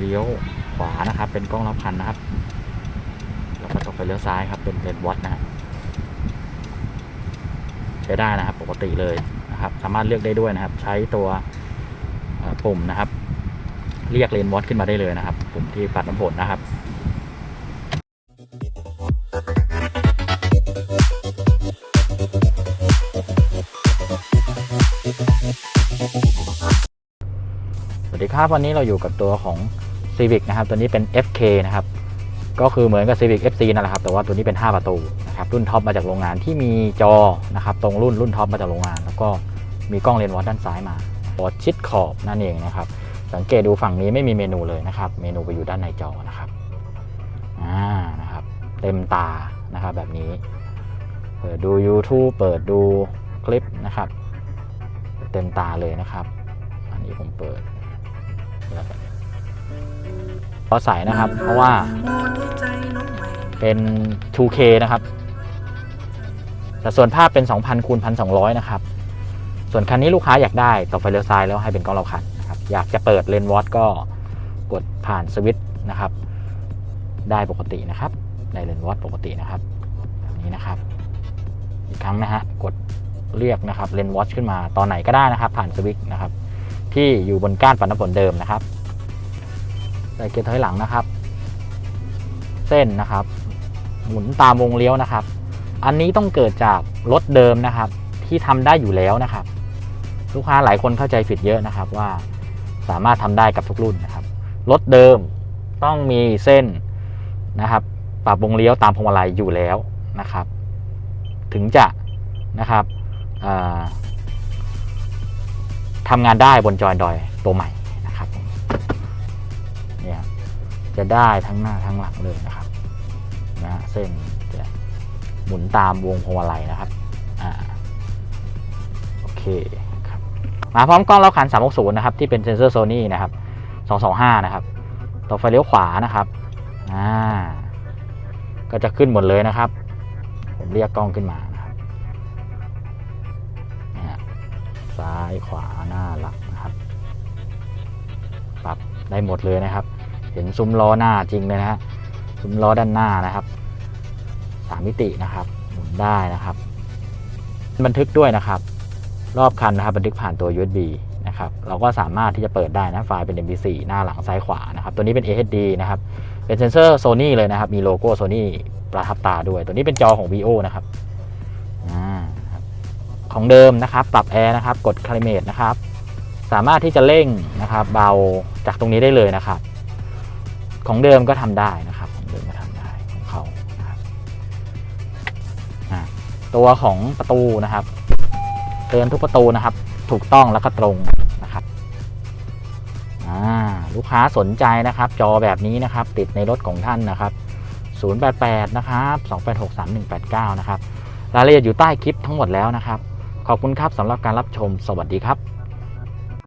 เลี้ยวขวานะครับ เป็นกล้องรอบคันนะครับ แล้วก็ต่อไฟเลี้ยวซ้ายครับ เป็นเลนวอตนะครับใช้ได้นะครับ ปกติเลยนะครับ สามารถเลือกได้ด้วยนะครับ ใช้ตัวปุ่มนะครับ เรียกเลนวอตขึ้นมาได้เลยนะครับ ปุ่มที่ปัดน้ำฝนนะครับส วัสดีครับวันนี้เราอยู่กับตัวของ Civic นะครับ ตัวนี้เป็น FK นะครับ ก็คือเหมือนกับ Civic FC นั่นแหละครับ แต่ว่าตัวนี้เป็น 5 ประตูนะครับ รุ่นท็อปมาจากโรงงานที่มีจอนะครับ ตรงรุ่นรุ่นท็อปมาจากโรงงาน แล้วก็มีกล้องเลนส์วอตด้านซ้ายมาบอดชิดขอบนั่นเองนะครับ สังเกตดูฝั่งนี้ไม่มีเมนูเลยนะครับ เมนูไปอยู่ด้านในจอนะครับ อ่า นะครับ เต็มตา นะครับ แบบนี้ เปิดดู YouTube เปิดดูคลิปนะครับ เต็มตาเลยนะครับ อันนี้ผมเปิด พอใส่นะครับ เพราะว่าเป็น 2K นะครับแต่ส่วนภาพเป็น 2,000คูณ1,200 นะครับ ส่วนคันนี้ลูกค้าอยากได้ต่อไฟเลี้ยวซ้ายแล้วให้เป็นกล้องเราคันนะครับ อยากจะเปิดเลนวอตก็กดผ่านสวิตช์นะครับ ได้ปกตินะครับ ในเลนวอตปกตินะครับแบบนี้นะครับ อีกครั้งนะฮะ กดเรียกนะครับเลนวอตขึ้นมาตอนไหนก็ได้นะครับ ผ่านสวิตช์นะครับ ที่อยู่บนก้านปัดน้ำฝนเดิมนะครับใส่เกียร์ถอยหลังนะครับ เส้นนะครับ หมุนตามวงเลี้ยวนะครับ อันนี้ต้องเกิดจากรถเดิมนะครับ ที่ทำได้อยู่แล้วนะครับ ลูกค้าหลายคนเข้าใจผิดเยอะนะครับว่าสามารถทำได้กับทุกรุ่นนะครับรถเดิมต้องมีเส้นนะครับ ปรับวงเลี้ยวตามพวงมาลัยอยู่แล้วนะครับ ถึงจะนะครับ ทำงานได้บนจอยดอยตัวใหม่นะครับเนี่ยจะได้ทั้งหน้าทั้งหลังเลยนะครับนะเส้นจะหมุนตามวงพวงมาลัยนะครับอ่าโอเคครับมาพร้อมกล้องแล้วขัน 360 นะครับ ที่เป็นเซนเซอร์โซนี่นะครับ 225 นะครับต่อไฟเลี้ยวขวานะครับอ่าก็จะขึ้นหมดเลยนะครับ ผมเรียกกล้องขึ้นมาายขวาหน้าหลังนะครับ ปรับได้หมดเลยนะครับ เห็นซุ้มล้อหน้าจริงเลยนะฮะซุ้มล้อด้านหน้านะครับสามมิตินะครับหมุนได้นะครับ บันทึกด้วยนะครับ รอบคันนะครับ บันทึกผ่านตัว USB นะครับ เราก็สามารถที่จะเปิดได้นะไฟล์เป็น MP4 หน้าหลังซ้ายขวานะครับ ตัวนี้เป็น AHD นะครับ เป็นเซนเซอร์ Sony เลยนะครับ มีโลโก้ Sony ประทับตาด้วย ตัวนี้เป็นจอของ VO นะครับอ่าครับ ของเดิมนะครับ ปรับแอร์นะครับ กดคาลิเมตนะครับ สามารถที่จะเร่งนะครับ เบาจากตรงนี้ได้เลยนะครับ ของเดิมก็ทำได้นะครับ ของเดิมก็ทำได้ของเขานะครับตัวของประตูนะครับ เตือนทุกประตูนะครับ ถูกต้องแล้วก็ตรงนะครับลูกค้าสนใจนะครับ จอแบบนี้นะครับ ติดในรถของท่านนะครับ 088 นะครับ 2863189 นะครับ รายละเอียดอยู่ใต้คลิปทั้งหมดแล้วนะครับ ขอบคุณครับสำหรับการรับชม สวัสดีครับ